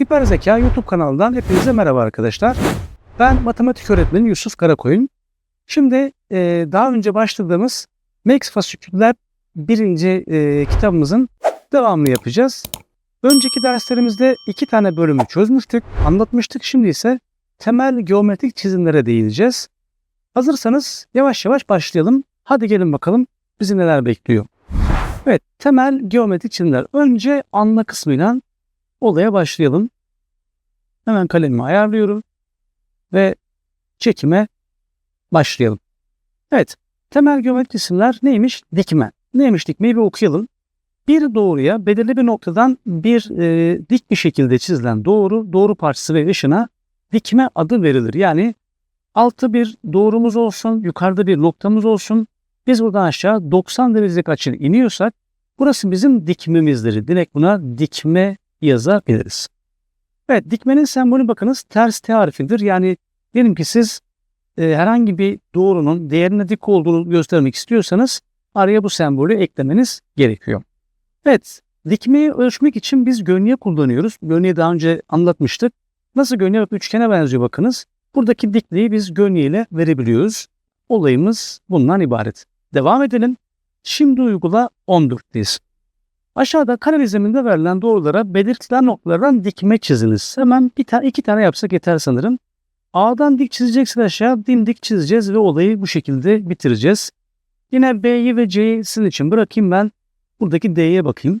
Hiper Zeka YouTube kanalından hepinize merhaba arkadaşlar. Ben matematik öğretmeni Yusuf Karakoyun. Şimdi e, daha önce başladığımız Max Fasiküller birinci e, kitabımızın devamını yapacağız. Önceki derslerimizde iki tane bölümü çözmüştük, anlatmıştık. Şimdi ise temel geometrik çizimlere değineceğiz. Hazırsanız yavaş yavaş başlayalım. Hadi gelin bakalım bizi neler bekliyor. Evet, temel geometrik çizimler. Önce anla kısmıyla olaya başlayalım. Hemen kalemimi ayarlıyorum ve çekime başlayalım. Evet, temel geometrik isimler neymiş? Dikme. Neymiş dikmeyi bir okuyalım. Bir doğruya belirli bir noktadan bir e, dik bir şekilde çizilen doğru, doğru parçası ve ışına dikme adı verilir. Yani altta bir doğrumuz olsun, yukarıda bir noktamız olsun. Biz buradan aşağı 90 derecelik açıyla iniyorsak burası bizim dikmemizdir. Direkt buna dikme yazabiliriz. Evet dikmenin sembolü bakınız ters T harfidir. Yani diyelim ki siz e, herhangi bir doğrunun değerine dik olduğunu göstermek istiyorsanız araya bu sembolü eklemeniz gerekiyor. Evet dikmeyi ölçmek için biz gönye kullanıyoruz. Gönyeyi daha önce anlatmıştık. Nasıl gönye üçgene benziyor bakınız. Buradaki dikliği biz gönye ile verebiliyoruz. Olayımız bundan ibaret. Devam edelim. Şimdi uygula 14'teyiz. Aşağıda kare zeminde verilen doğrulara belirtilen noktalardan dikme çiziniz. Hemen bir tane iki tane yapsak yeter sanırım. A'dan dik çizeceksin aşağı dimdik çizeceğiz ve olayı bu şekilde bitireceğiz. Yine B'yi ve C'yi sizin için bırakayım ben buradaki D'ye bakayım.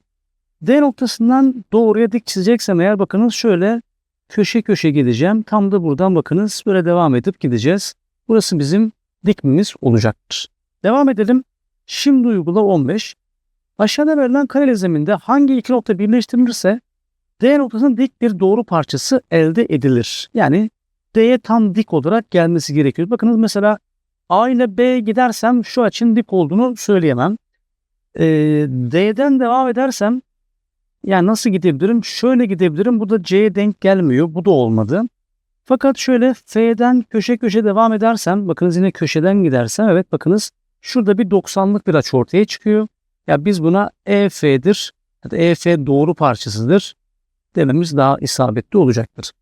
D noktasından doğruya dik çizeceksem eğer bakınız şöyle köşe köşe gideceğim. Tam da buradan bakınız böyle devam edip gideceğiz. Burası bizim dikmemiz olacaktır. Devam edelim. Şimdi uygula 15. Aşağıda verilen kare zeminde hangi iki nokta birleştirilirse D noktasının dik bir doğru parçası elde edilir. Yani D'ye tam dik olarak gelmesi gerekiyor. Bakınız mesela A ile B gidersem şu açının dik olduğunu söyleyemem. Ee, D'den devam edersem yani nasıl gidebilirim? Şöyle gidebilirim. Bu da C'ye denk gelmiyor. Bu da olmadı. Fakat şöyle F'den köşe köşe devam edersem bakınız yine köşeden gidersem evet bakınız şurada bir 90'lık bir açı ortaya çıkıyor. Ya biz buna EF'dir ya EF doğru parçasıdır dememiz daha isabetli olacaktır.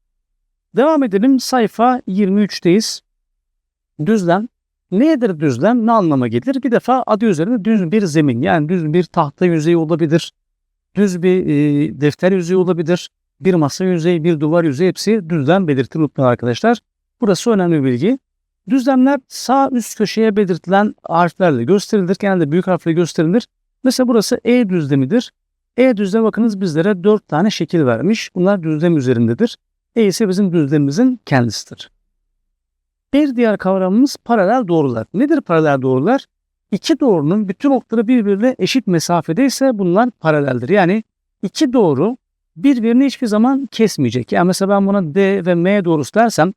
Devam edelim sayfa 23'teyiz. Düzlem. Nedir düzlem? Ne anlama gelir? Bir defa adı üzerinde düz bir zemin yani düz bir tahta yüzeyi olabilir. Düz bir e, defter yüzeyi olabilir. Bir masa yüzeyi, bir duvar yüzeyi hepsi düzlem unutmayın arkadaşlar. Burası önemli bir bilgi. Düzlemler sağ üst köşeye belirtilen harflerle gösterilir. Genelde büyük harfle gösterilir. Mesela burası E düzlemidir. E düzleme bakınız bizlere 4 tane şekil vermiş. Bunlar düzlem üzerindedir. E ise bizim düzlemimizin kendisidir. Bir diğer kavramımız paralel doğrular. Nedir paralel doğrular? İki doğrunun bütün noktaları birbirine eşit mesafedeyse bunlar paraleldir. Yani iki doğru birbirini hiçbir zaman kesmeyecek. Yani mesela ben buna D ve M doğrusu dersem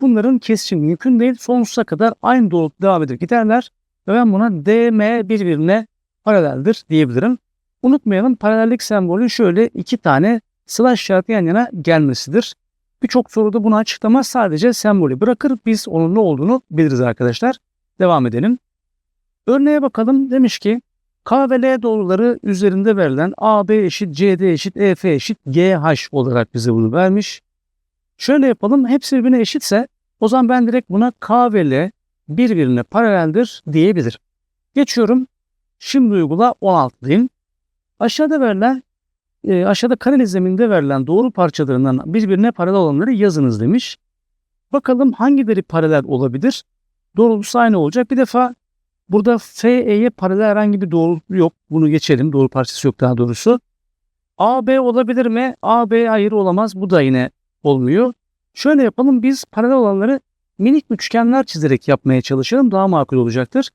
bunların kesişimi mümkün değil. Sonsuza kadar aynı doğrultuda devam edip giderler. Ve ben buna D, M birbirine paraleldir diyebilirim. Unutmayalım paralellik sembolü şöyle iki tane slash işareti yan yana gelmesidir. Birçok soruda bunu açıklamaz sadece sembolü bırakır biz onun ne olduğunu biliriz arkadaşlar. Devam edelim. Örneğe bakalım demiş ki K ve L doğruları üzerinde verilen AB eşit CD eşit EF eşit GH olarak bize bunu vermiş. Şöyle yapalım hepsi birbirine eşitse o zaman ben direkt buna K ve L birbirine paraleldir diyebilirim. Geçiyorum. Şimdi uygula 16'dayım. Aşağıda verilen e, aşağıda kare zeminde verilen doğru parçalarından birbirine paralel olanları yazınız demiş. Bakalım hangileri paralel olabilir? Doğrultusu aynı olacak. Bir defa burada FE'ye paralel herhangi bir doğru yok. Bunu geçelim. Doğru parçası yok daha doğrusu. AB olabilir mi? AB hayır olamaz. Bu da yine olmuyor. Şöyle yapalım. Biz paralel olanları minik üçgenler çizerek yapmaya çalışalım. Daha makul olacaktır.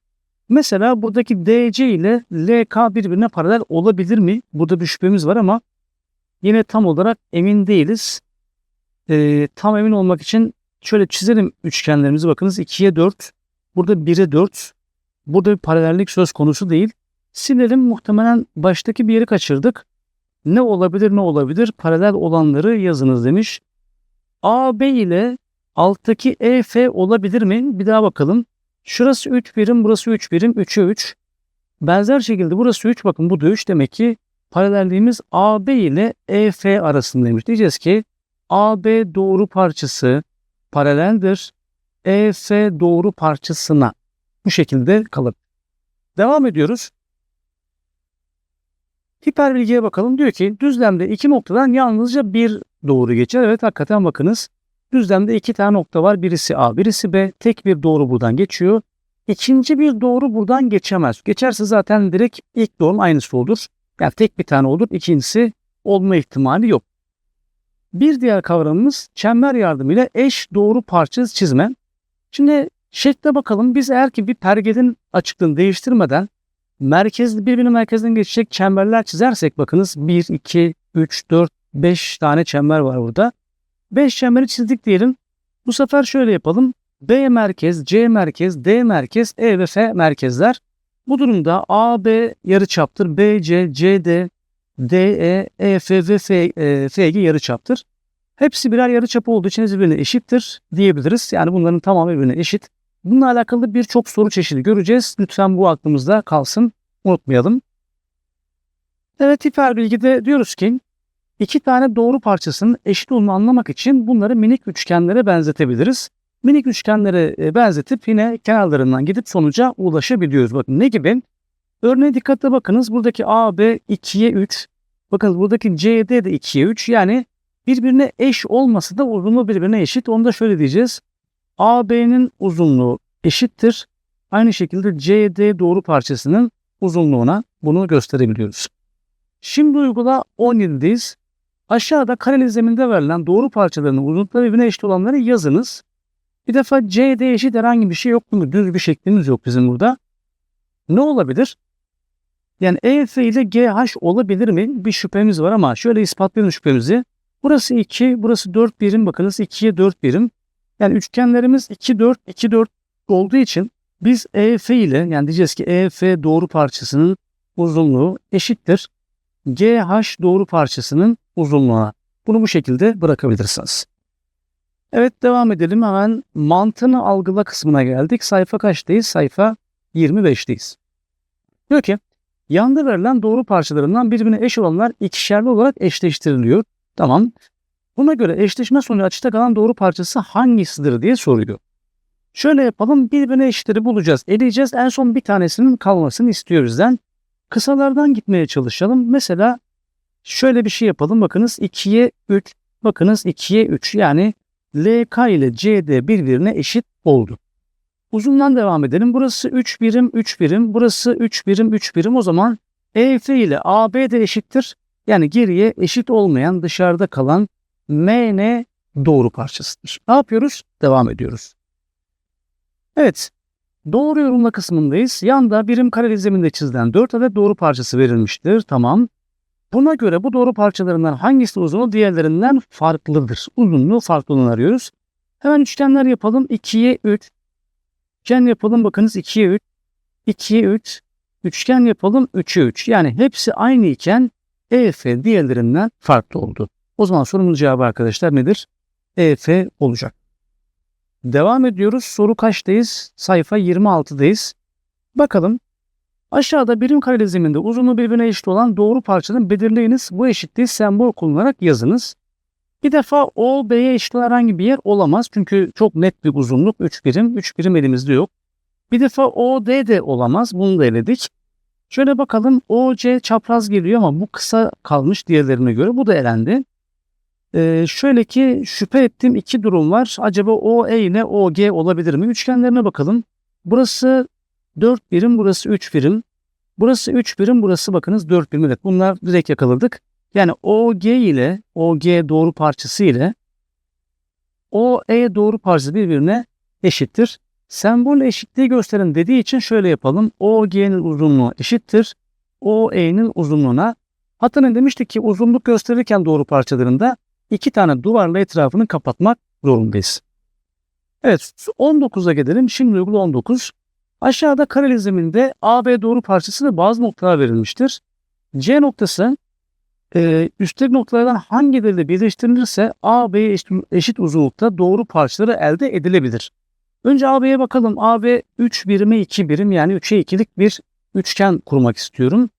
Mesela buradaki DC ile LK birbirine paralel olabilir mi? Burada bir şüphemiz var ama yine tam olarak emin değiliz. Ee, tam emin olmak için şöyle çizelim üçgenlerimizi. Bakınız 2'ye 4, burada 1'e 4. Burada bir paralellik söz konusu değil. Silelim muhtemelen baştaki bir yeri kaçırdık. Ne olabilir ne olabilir? Paralel olanları yazınız demiş. AB ile alttaki EF olabilir mi? Bir daha bakalım. Şurası 3 birim, burası 3 birim, 3'e 3. Benzer şekilde burası 3, bakın bu da 3. Demek ki paralelliğimiz AB ile EF arasındaymış. Diyeceğiz ki AB doğru parçası paraleldir EF doğru parçasına. Bu şekilde kalır. Devam ediyoruz. Hiperbilgiye bakalım. Diyor ki düzlemde iki noktadan yalnızca bir doğru geçer. Evet hakikaten bakınız. Düzlemde iki tane nokta var. Birisi A, birisi B. Tek bir doğru buradan geçiyor. İkinci bir doğru buradan geçemez. Geçerse zaten direkt ilk doğrunun aynısı olur. Yani tek bir tane olur. İkincisi olma ihtimali yok. Bir diğer kavramımız çember yardımıyla eş doğru parçası çizme. Şimdi şekle bakalım. Biz eğer ki bir pergelin açıklığını değiştirmeden merkez birbirinin merkezinden geçecek çemberler çizersek bakınız 1, 2, 3, 4, 5 tane çember var burada. 5 çemberi çizdik diyelim. Bu sefer şöyle yapalım. B merkez, C merkez, D merkez, E ve F merkezler. Bu durumda AB yarıçaptır. BC, CD, DE, EF ve F, e, FG yarıçaptır. Hepsi birer yarıçapı olduğu için birbirine eşittir diyebiliriz. Yani bunların tamamı birbirine eşit. Bununla alakalı birçok soru çeşidi göreceğiz. Lütfen bu aklımızda kalsın. Unutmayalım. Evet hiperbilgide diyoruz ki iki tane doğru parçasının eşit olduğunu anlamak için bunları minik üçgenlere benzetebiliriz. Minik üçgenlere e, benzetip yine kenarlarından gidip sonuca ulaşabiliyoruz. Bakın ne gibi? Örneğe dikkatle bakınız. Buradaki AB 2'ye 3. Bakın buradaki CD de 2'ye 3. Yani birbirine eş olmasa da uzunluğu birbirine eşit. Onu da şöyle diyeceğiz. AB'nin uzunluğu eşittir. Aynı şekilde CD doğru parçasının uzunluğuna bunu gösterebiliyoruz. Şimdi uygula 17'deyiz. Aşağıda kareli zeminde verilen doğru parçalarının uzunlukları birbirine eşit olanları yazınız. Bir defa CD eşit herhangi bir şey yok mu? Düz bir şeklimiz yok bizim burada. Ne olabilir? Yani EF ile GH olabilir mi? Bir şüphemiz var ama şöyle ispatlayalım şüphemizi. Burası 2, burası 4 birim. Bakınız 2'ye 4 birim. Yani üçgenlerimiz 2, 4, 2, 4 olduğu için biz EF ile yani diyeceğiz ki EF doğru parçasının uzunluğu eşittir. GH doğru parçasının uzunluğuna. Bunu bu şekilde bırakabilirsiniz. Evet devam edelim. Hemen mantığını algıla kısmına geldik. Sayfa kaçtayız? Sayfa 25'teyiz. Diyor ki yanda verilen doğru parçalarından birbirine eş olanlar ikişerli olarak eşleştiriliyor. Tamam. Buna göre eşleşme sonucu açıkta kalan doğru parçası hangisidir diye soruyor. Şöyle yapalım birbirine eşitleri bulacağız. Eleyeceğiz en son bir tanesinin kalmasını istiyoruz bizden. Kısalardan gitmeye çalışalım. Mesela şöyle bir şey yapalım. Bakınız 2'ye 3. Bakınız 2'ye 3 yani LK ile CD birbirine eşit oldu. Uzundan devam edelim. Burası 3 birim 3 birim. Burası 3 birim 3 birim. O zaman EF ile AB de eşittir. Yani geriye eşit olmayan dışarıda kalan MN doğru parçasıdır. Ne yapıyoruz? Devam ediyoruz. Evet. Doğru yorumla kısmındayız. Yanda birim kare zeminde çizilen 4 adet doğru parçası verilmiştir. Tamam. Buna göre bu doğru parçalarından hangisi uzunluğu diğerlerinden farklıdır? Uzunluğu farklılığını arıyoruz. Hemen üçgenler yapalım. 2'ye 3. Üçgen yapalım. Bakınız 2'ye 3. 2'ye 3. Üçgen yapalım. 3'e 3. Yani hepsi aynı iken EF diğerlerinden farklı oldu. O zaman sorumuzun cevabı arkadaşlar nedir? EF olacak. Devam ediyoruz. Soru kaçtayız? Sayfa 26'dayız. Bakalım. Aşağıda birim kare zeminde uzunluğu birbirine eşit olan doğru parçanın belirleyiniz. Bu eşitliği sembol kullanarak yazınız. Bir defa O, B'ye eşit herhangi bir yer olamaz. Çünkü çok net bir uzunluk. 3 birim. 3 birim elimizde yok. Bir defa O, D de olamaz. Bunu da eledik. Şöyle bakalım. O, C çapraz geliyor ama bu kısa kalmış diğerlerine göre. Bu da elendi. Ee, şöyle ki şüphe ettiğim iki durum var. Acaba OE ile OG olabilir mi? Üçgenlerine bakalım. Burası 4 birim, burası 3 birim. Burası 3 birim, burası bakınız 4 birim. Evet bunlar direkt yakaladık. Yani OG ile OG doğru parçası ile OE doğru parçası birbirine eşittir. Sembol eşitliği gösteren dediği için şöyle yapalım. OG'nin uzunluğu eşittir. OE'nin uzunluğuna. Ne demiştik ki uzunluk gösterirken doğru parçalarında iki tane duvarla etrafını kapatmak zorundayız. Evet 19'a gelelim. Şimdi uygula 19. Aşağıda kareli zeminde AB doğru parçası ve bazı noktalar verilmiştir. C noktası e, üstteki noktalardan hangileriyle birleştirilirse AB'ye eşit, eşit uzunlukta doğru parçaları elde edilebilir. Önce AB'ye bakalım. AB 3 birime 2 birim yani 3'e 2'lik bir üçgen kurmak istiyorum.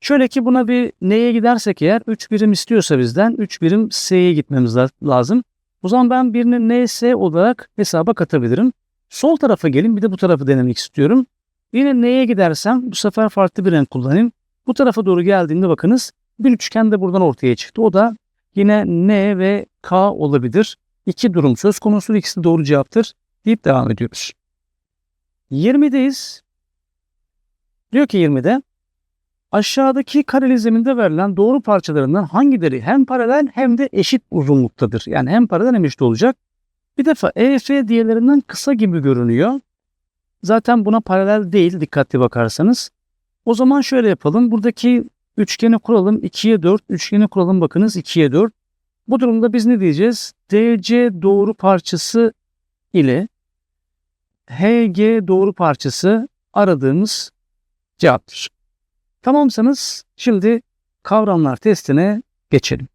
Şöyle ki buna bir neye gidersek eğer 3 birim istiyorsa bizden 3 birim s'ye gitmemiz la- lazım. O zaman ben birini ns olarak hesaba katabilirim. Sol tarafa gelin bir de bu tarafı denemek istiyorum. Yine neye gidersem bu sefer farklı bir renk kullanayım. Bu tarafa doğru geldiğimde bakınız bir üçgen de buradan ortaya çıktı. O da yine n ve k olabilir. İki durum söz konusu ikisi doğru cevaptır deyip devam ediyoruz. 20'deyiz. Diyor ki 20'de aşağıdaki kareli zeminde verilen doğru parçalarından hangileri hem paralel hem de eşit uzunluktadır? Yani hem paralel hem eşit olacak. Bir defa EF diğerlerinden kısa gibi görünüyor. Zaten buna paralel değil dikkatli bakarsanız. O zaman şöyle yapalım. Buradaki üçgeni kuralım 2'ye 4. Üçgeni kuralım bakınız 2'ye 4. Bu durumda biz ne diyeceğiz? DC doğru parçası ile HG doğru parçası aradığımız cevaptır. Tamamsanız şimdi kavramlar testine geçelim.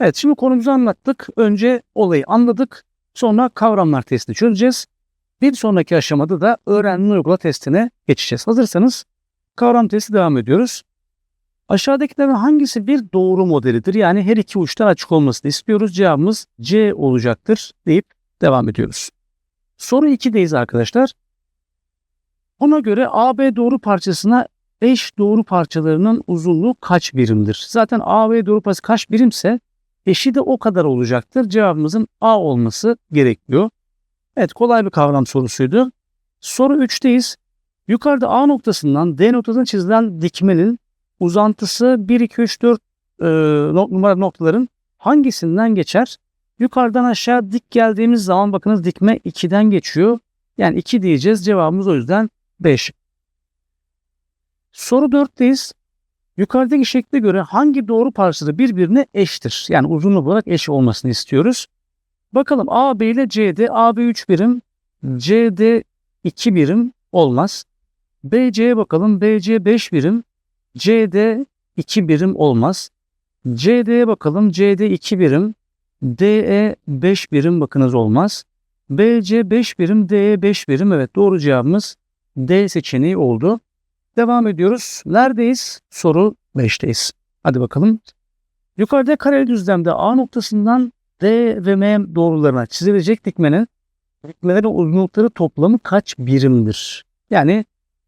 Evet şimdi konumuzu anlattık. Önce olayı anladık. Sonra kavramlar testini çözeceğiz. Bir sonraki aşamada da öğrenme uygula testine geçeceğiz. Hazırsanız kavram testi devam ediyoruz. Aşağıdakilerden hangisi bir doğru modelidir? Yani her iki uçtan açık olmasını istiyoruz. Cevabımız C olacaktır deyip devam ediyoruz. Soru 2'deyiz arkadaşlar. Ona göre AB doğru parçasına eş doğru parçalarının uzunluğu kaç birimdir? Zaten AB doğru parçası kaç birimse eşi de o kadar olacaktır. Cevabımızın A olması gerekiyor. Evet kolay bir kavram sorusuydu. Soru 3'teyiz. Yukarıda A noktasından D noktasına çizilen dikmenin uzantısı 1, 2, 3, 4 e, numaralı noktaların hangisinden geçer? Yukarıdan aşağı dik geldiğimiz zaman bakınız dikme 2'den geçiyor. Yani 2 diyeceğiz. Cevabımız o yüzden 5. Soru 4'teyiz. Yukarıdaki şekle göre hangi doğru parçası birbirine eştir? Yani uzunluk olarak eş olmasını istiyoruz. Bakalım AB ile CD, AB 3 birim, CD 2 birim olmaz. BC'ye bakalım, BC 5 birim, CD 2 birim olmaz. CD'ye bakalım, CD 2 birim, DE 5 birim bakınız olmaz. BC 5 birim, DE 5 birim. Evet doğru cevabımız D seçeneği oldu. Devam ediyoruz. Neredeyiz? Soru 5'teyiz. Hadi bakalım. Yukarıda kareli düzlemde A noktasından D ve M doğrularına çizilecek dikmenin dikmelerin uzunlukları toplamı kaç birimdir? Yani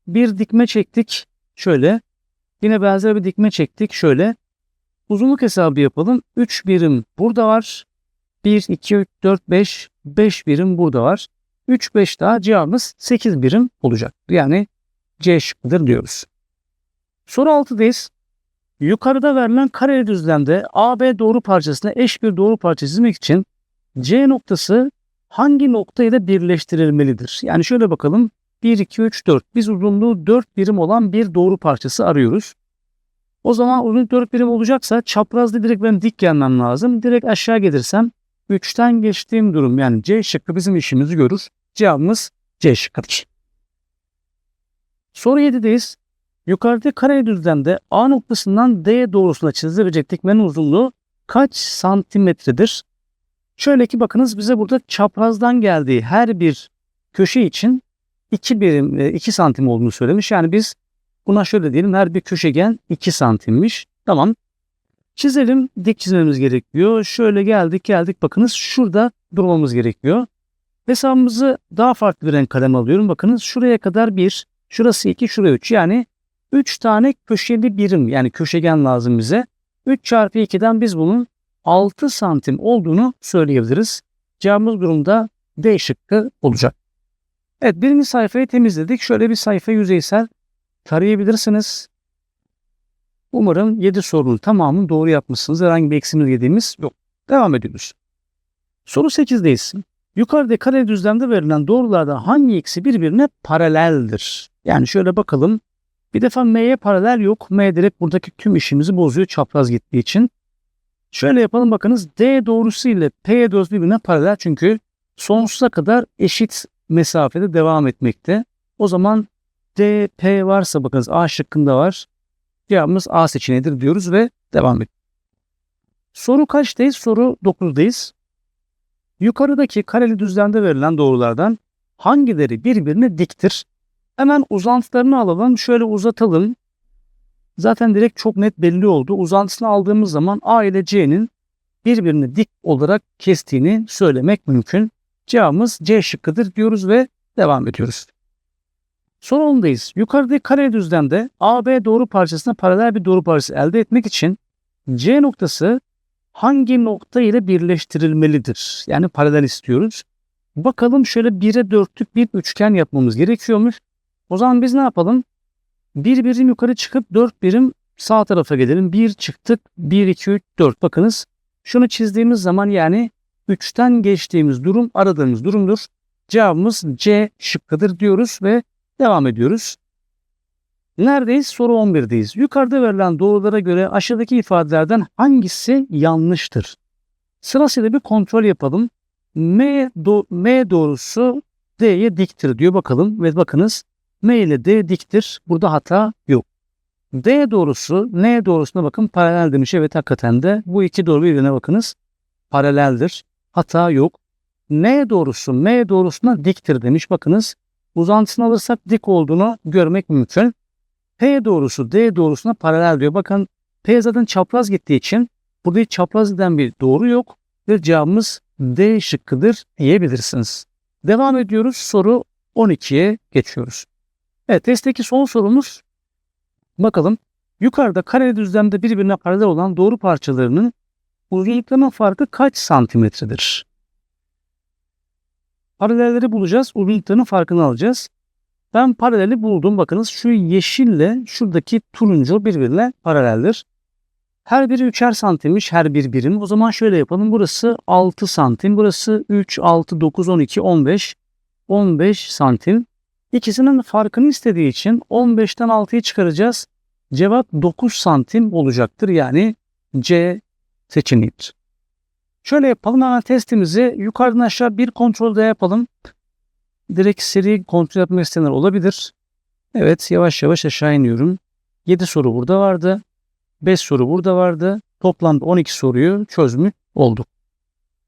bir dikme çektik şöyle. Yine benzer bir dikme çektik şöyle. Uzunluk hesabı yapalım. 3 birim burada var. 1, 2, 3, 4, 5, 5 birim burada var. 3, 5 daha cevabımız 8 birim olacak. Yani C şıkkıdır diyoruz. Soru 6'dayız. Yukarıda verilen kareli düzlemde AB doğru parçasına eş bir doğru parça çizmek için C noktası hangi nokta ile birleştirilmelidir? Yani şöyle bakalım. 1, 2, 3, 4. Biz uzunluğu 4 birim olan bir doğru parçası arıyoruz. O zaman uzunluk 4 birim olacaksa çaprazda direkt benim dik gelmem lazım. Direkt aşağı gelirsem 3'ten geçtiğim durum yani C şıkkı bizim işimizi görür. Cevabımız C şıkkıdır. Soru 7'deyiz. Yukarıda kare düzlemde A noktasından D doğrusuna çizilecek dikmenin uzunluğu kaç santimetredir? Şöyle ki bakınız bize burada çaprazdan geldiği her bir köşe için 2 birim 2 santim olduğunu söylemiş. Yani biz buna şöyle diyelim her bir köşegen 2 santimmiş. Tamam. Çizelim. Dik çizmemiz gerekiyor. Şöyle geldik geldik bakınız şurada durmamız gerekiyor. Hesabımızı daha farklı bir renk kalem alıyorum. Bakınız şuraya kadar 1, şurası 2, şuraya 3. Yani 3 tane köşeli birim yani köşegen lazım bize. 3 çarpı 2'den biz bunun 6 santim olduğunu söyleyebiliriz. Cevabımız durumda D şıkkı olacak. Evet birinci sayfayı temizledik. Şöyle bir sayfa yüzeysel tarayabilirsiniz. Umarım 7 sorunun tamamını doğru yapmışsınız. Herhangi bir eksimiz yediğimiz yok. Devam ediyoruz. Soru 8'deyiz. Yukarıda kare düzlemde verilen doğrulardan hangi ikisi birbirine paraleldir? Yani şöyle bakalım. Bir defa M'ye paralel yok. M direkt buradaki tüm işimizi bozuyor çapraz gittiği için. Şöyle yapalım bakınız. D doğrusu ile P doğrusu birbirine paralel çünkü sonsuza kadar eşit mesafede devam etmekte. O zaman D, P varsa bakınız A şıkkında var. Cevabımız A seçeneğidir diyoruz ve devam ediyoruz. Soru kaçtayız? Soru 9'dayız. Yukarıdaki kareli düzlemde verilen doğrulardan hangileri birbirine diktir? Hemen uzantılarını alalım. Şöyle uzatalım. Zaten direkt çok net belli oldu. Uzantısını aldığımız zaman A ile C'nin birbirini dik olarak kestiğini söylemek mümkün. Cevabımız C şıkkıdır diyoruz ve devam ediyoruz. Son 10'dayız. Yukarıdaki kare düzlemde AB doğru parçasına paralel bir doğru parçası elde etmek için C noktası hangi nokta ile birleştirilmelidir? Yani paralel istiyoruz. Bakalım şöyle 1'e 4'lük bir üçgen yapmamız gerekiyormuş. O zaman biz ne yapalım? Bir birim yukarı çıkıp 4 birim sağ tarafa gelelim. 1 çıktık. 1, 2, 3, 4. Bakınız şunu çizdiğimiz zaman yani 3'ten geçtiğimiz durum aradığımız durumdur. Cevabımız C şıkkıdır diyoruz ve devam ediyoruz. Neredeyiz? Soru 11'deyiz. Yukarıda verilen doğrulara göre aşağıdaki ifadelerden hangisi yanlıştır? Sırasıyla bir kontrol yapalım. M, do M doğrusu D'ye diktir diyor bakalım ve bakınız M ile D diktir. Burada hata yok. D doğrusu N doğrusuna bakın paralel demiş. Evet hakikaten de bu iki doğru birbirine bakınız. Paraleldir. Hata yok. N doğrusu M doğrusuna diktir demiş. Bakınız uzantısını alırsak dik olduğunu görmek mümkün. P doğrusu D doğrusuna paralel diyor. Bakın P zaten çapraz gittiği için burada hiç çapraz giden bir doğru yok. Ve cevabımız D şıkkıdır diyebilirsiniz. Devam ediyoruz. Soru 12'ye geçiyoruz. Evet testteki son sorumuz bakalım. Yukarıda kare düzlemde birbirine paralel olan doğru parçalarının uzunluklarının farkı kaç santimetredir? Paralelleri bulacağız. Uzunluklarının farkını alacağız. Ben paraleli buldum. Bakınız şu yeşille şuradaki turuncu birbirine paraleldir. Her biri 3'er santimmiş her bir birim. O zaman şöyle yapalım. Burası 6 santim. Burası 3, 6, 9, 12, 15. 15 santim. İkisinin farkını istediği için 15'ten 6'yı çıkaracağız. Cevap 9 santim olacaktır. Yani C seçeneğidir. Şöyle yapalım hemen testimizi yukarıdan aşağı bir kontrolde yapalım. Direkt seri kontrol yapmak isteyenler olabilir. Evet yavaş yavaş aşağı iniyorum. 7 soru burada vardı. 5 soru burada vardı. Toplamda 12 soruyu çözmüş olduk.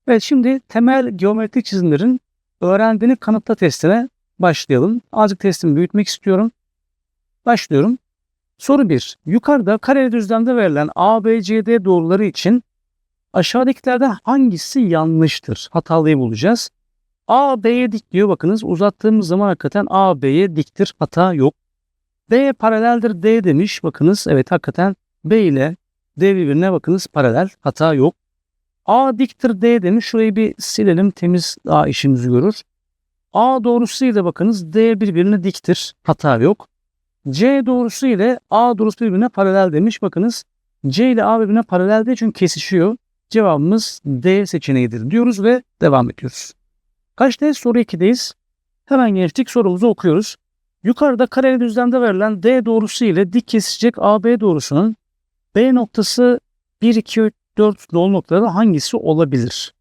Evet şimdi temel geometrik çizimlerin öğrendiğini kanıtla testine başlayalım. Azıcık testimi büyütmek istiyorum. Başlıyorum. Soru 1. Yukarıda kareli düzlemde verilen ABCD doğruları için aşağıdakilerden hangisi yanlıştır? Hatalıyı bulacağız. A B'ye dik diyor bakınız uzattığımız zaman hakikaten A B'ye diktir hata yok. B paraleldir D demiş bakınız evet hakikaten B ile D birbirine bakınız paralel hata yok. A diktir D demiş şurayı bir silelim temiz daha işimizi görür. A doğrusu ile bakınız D birbirine diktir hata yok. C doğrusu ile A doğrusu birbirine paralel demiş bakınız C ile A birbirine paralel değil çünkü kesişiyor. Cevabımız D seçeneğidir diyoruz ve devam ediyoruz. Kaçtayız? Soru 2'deyiz. Hemen geçtik sorumuzu okuyoruz. Yukarıda kareli düzlemde verilen D doğrusu ile dik kesişecek AB doğrusunun B noktası 1, 2, 3, 4 nol noktaları hangisi olabilir?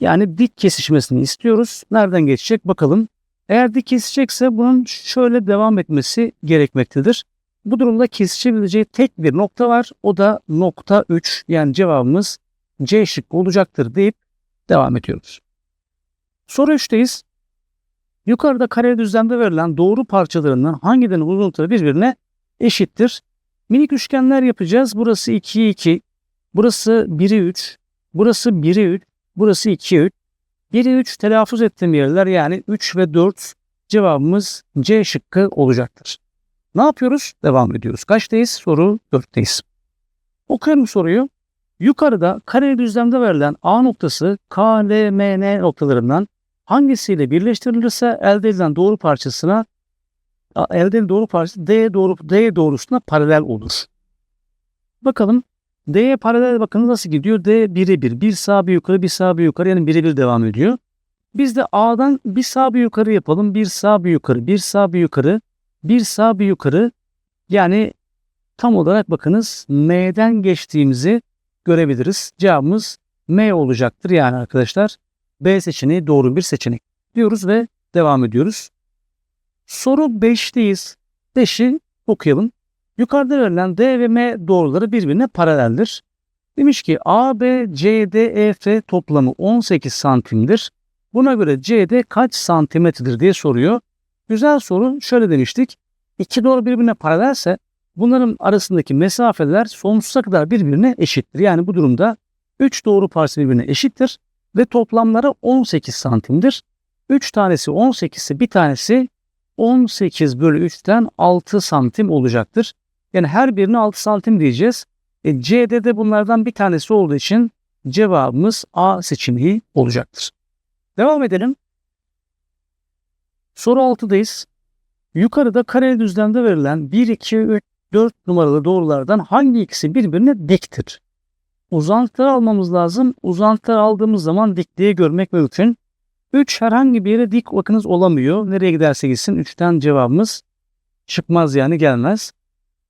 Yani dik kesişmesini istiyoruz. Nereden geçecek bakalım. Eğer dik kesişecekse bunun şöyle devam etmesi gerekmektedir. Bu durumda kesişebileceği tek bir nokta var. O da nokta 3 yani cevabımız C şıkkı olacaktır deyip devam ediyoruz. Soru 3'teyiz. Yukarıda kare düzlemde verilen doğru parçalarından hangilerinin uzunlukları birbirine eşittir? Minik üçgenler yapacağız. Burası 2'ye 2, burası 1'e 3, burası 1'e 3, burası 2'ye 3. 1'e 3 telaffuz ettiğim yerler yani 3 ve 4 cevabımız C şıkkı olacaktır. Ne yapıyoruz? Devam ediyoruz. Kaçtayız? Soru 4'teyiz. Okuyorum soruyu. Yukarıda kare düzlemde verilen A noktası K, L, M, N noktalarından hangisiyle birleştirilirse elde edilen doğru parçasına elde edilen doğru parçası D doğru D doğrusuna paralel olur. Bakalım D'ye paralel bakın nasıl gidiyor? D birebir. Bir sağ bir yukarı bir sağ bir yukarı yani birebir devam ediyor. Biz de A'dan bir sağ bir yukarı yapalım. Bir sağ bir yukarı, bir sağ bir yukarı, bir sağ bir yukarı. Yani tam olarak bakınız M'den geçtiğimizi görebiliriz. Cevabımız M olacaktır yani arkadaşlar. B seçeneği doğru bir seçenek diyoruz ve devam ediyoruz. Soru 5'teyiz. 5'i okuyalım. Yukarıda verilen D ve M doğruları birbirine paraleldir. Demiş ki A, B, C, D, E, F toplamı 18 santimdir. Buna göre CD kaç santimetredir diye soruyor. Güzel soru. Şöyle demiştik. İki doğru birbirine paralelse Bunların arasındaki mesafeler sonsuza kadar birbirine eşittir. Yani bu durumda 3 doğru parça birbirine eşittir ve toplamları 18 santimdir. 3 tanesi 18 ise bir tanesi 18 bölü 3'ten 6 santim olacaktır. Yani her birine 6 santim diyeceğiz. E, C'de de bunlardan bir tanesi olduğu için cevabımız A seçeneği olacaktır. Devam edelim. Soru 6'dayız. Yukarıda kareli düzlemde verilen 1, 2, 3, 4 numaralı doğrulardan hangi ikisi birbirine diktir? Uzantıları almamız lazım. Uzantıları aldığımız zaman dikliği görmek mümkün. 3 herhangi bir yere dik bakınız olamıyor. Nereye giderse gitsin 3'ten cevabımız çıkmaz yani gelmez.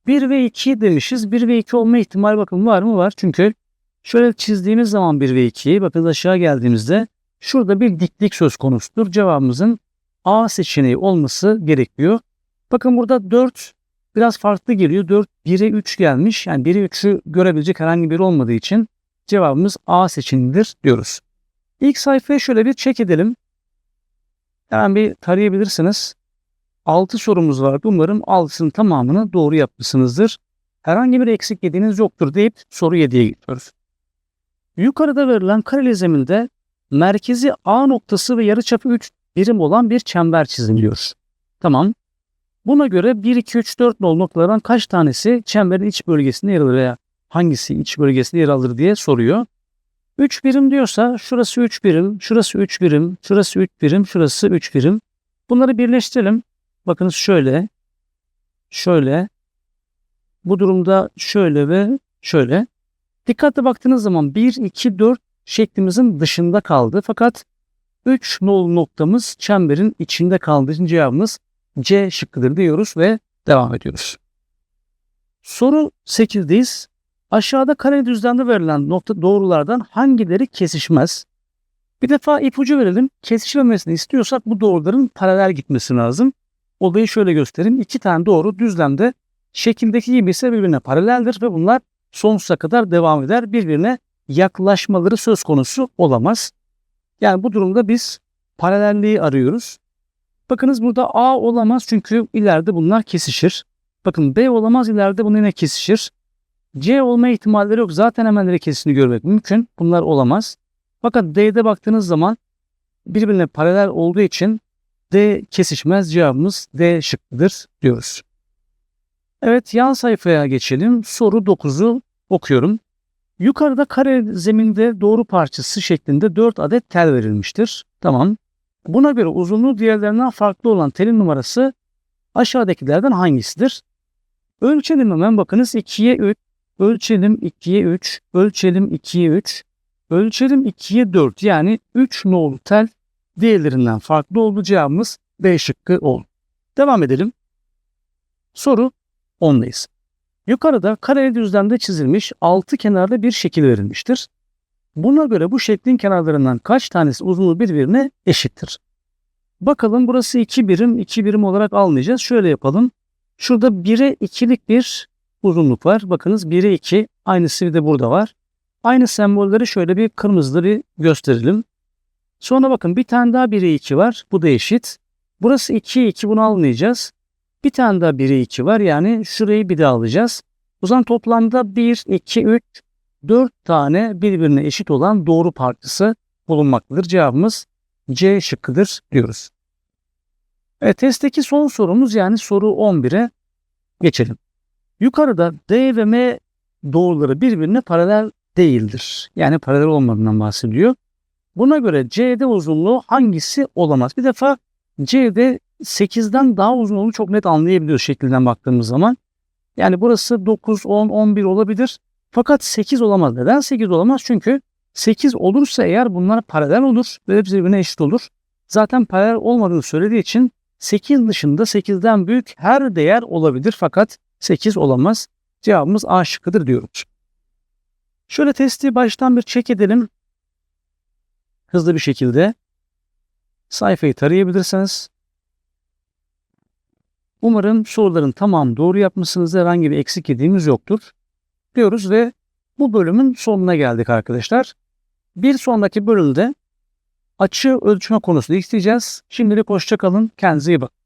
1 ve 2 demişiz. 1 ve 2 olma ihtimali bakın var mı? Var. Çünkü şöyle çizdiğimiz zaman 1 ve 2'yi bakın aşağı geldiğimizde şurada bir diklik söz konusudur. Cevabımızın A seçeneği olması gerekiyor. Bakın burada 4 biraz farklı geliyor. 4 1'e 3 gelmiş. Yani 1'e 3'ü görebilecek herhangi biri olmadığı için cevabımız A seçeneğidir diyoruz. İlk sayfaya şöyle bir çek edelim. Hemen bir tarayabilirsiniz. 6 sorumuz vardı. Umarım 6'sının tamamını doğru yapmışsınızdır. Herhangi bir eksik yediğiniz yoktur deyip soru 7'ye gidiyoruz. Yukarıda verilen kareli zeminde merkezi A noktası ve yarıçapı 3 birim olan bir çember çiziliyor. Tamam. Buna göre 1, 2, 3, 4 nol noktalardan kaç tanesi çemberin iç bölgesinde yer alır veya hangisi iç bölgesinde yer alır diye soruyor. 3 birim diyorsa şurası 3 birim, şurası 3 birim, şurası 3 birim, şurası 3 birim. Bunları birleştirelim. Bakınız şöyle, şöyle, bu durumda şöyle ve şöyle. Dikkatli baktığınız zaman 1, 2, 4 şeklimizin dışında kaldı. Fakat 3 nol noktamız çemberin içinde için cevabımız C şıkkıdır diyoruz ve devam ediyoruz. Soru 8'deyiz. Aşağıda kare düzlemde verilen nokta doğrulardan hangileri kesişmez? Bir defa ipucu verelim. Kesişmemesini istiyorsak bu doğruların paralel gitmesi lazım. Olayı şöyle göstereyim. İki tane doğru düzlemde şekildeki gibi ise birbirine paraleldir ve bunlar sonsuza kadar devam eder. Birbirine yaklaşmaları söz konusu olamaz. Yani bu durumda biz paralelliği arıyoruz. Bakınız burada A olamaz çünkü ileride bunlar kesişir. Bakın B olamaz ileride bunun yine kesişir. C olma ihtimalleri yok. Zaten hemen kesini görmek mümkün. Bunlar olamaz. Fakat D'de baktığınız zaman birbirine paralel olduğu için D kesişmez cevabımız D şıkkıdır diyoruz. Evet yan sayfaya geçelim. Soru 9'u okuyorum. Yukarıda kare zeminde doğru parçası şeklinde 4 adet tel verilmiştir. Tamam. Buna göre uzunluğu diğerlerinden farklı olan telin numarası aşağıdakilerden hangisidir? Ölçelim hemen bakınız 2'ye 3, ölçelim 2'ye 3, ölçelim 2'ye 3, ölçelim 2'ye 4 yani 3 nolu tel diğerlerinden farklı oldu cevabımız B şıkkı oldu. Devam edelim. Soru 10'dayız. Yukarıda kareli düzlemde çizilmiş 6 kenarlı bir şekil verilmiştir. Buna göre bu şeklin kenarlarından kaç tanesi uzunluğu birbirine eşittir? Bakalım burası 2 birim, 2 birim olarak almayacağız. Şöyle yapalım. Şurada 1'e 2'lik bir uzunluk var. Bakınız 1'e 2 aynısı bir de burada var. Aynı sembolleri şöyle bir kırmızıda bir gösterelim. Sonra bakın bir tane daha 1'e 2 var. Bu da eşit. Burası 2'ye 2 bunu almayacağız. Bir tane daha 1'e 2 var. Yani şurayı bir daha alacağız. O zaman toplamda 1, 2, 3, 4 tane birbirine eşit olan doğru parçası bulunmaktadır. Cevabımız C şıkkıdır diyoruz. Evet, testteki son sorumuz yani soru 11'e geçelim. Yukarıda D ve M doğruları birbirine paralel değildir. Yani paralel olmadığından bahsediyor. Buna göre CD uzunluğu hangisi olamaz? Bir defa CD 8'den daha uzun olduğunu çok net anlayabiliyoruz şekilden baktığımız zaman. Yani burası 9, 10, 11 olabilir. Fakat 8 olamaz. Neden 8 olamaz? Çünkü 8 olursa eğer bunlar paralel olur ve hepsi birbirine eşit olur. Zaten paralel olmadığını söylediği için 8 dışında 8'den büyük her değer olabilir fakat 8 olamaz. Cevabımız A şıkkıdır diyoruz. Şöyle testi baştan bir çek edelim. Hızlı bir şekilde sayfayı tarayabilirsiniz. Umarım soruların tamamı doğru yapmışsınızdır. Herhangi bir eksik yediğimiz yoktur. Diyoruz ve bu bölümün sonuna geldik arkadaşlar. Bir sonraki bölümde açı ölçme konusunu isteyeceğiz. Şimdilik hoşçakalın. Kendinize iyi bakın.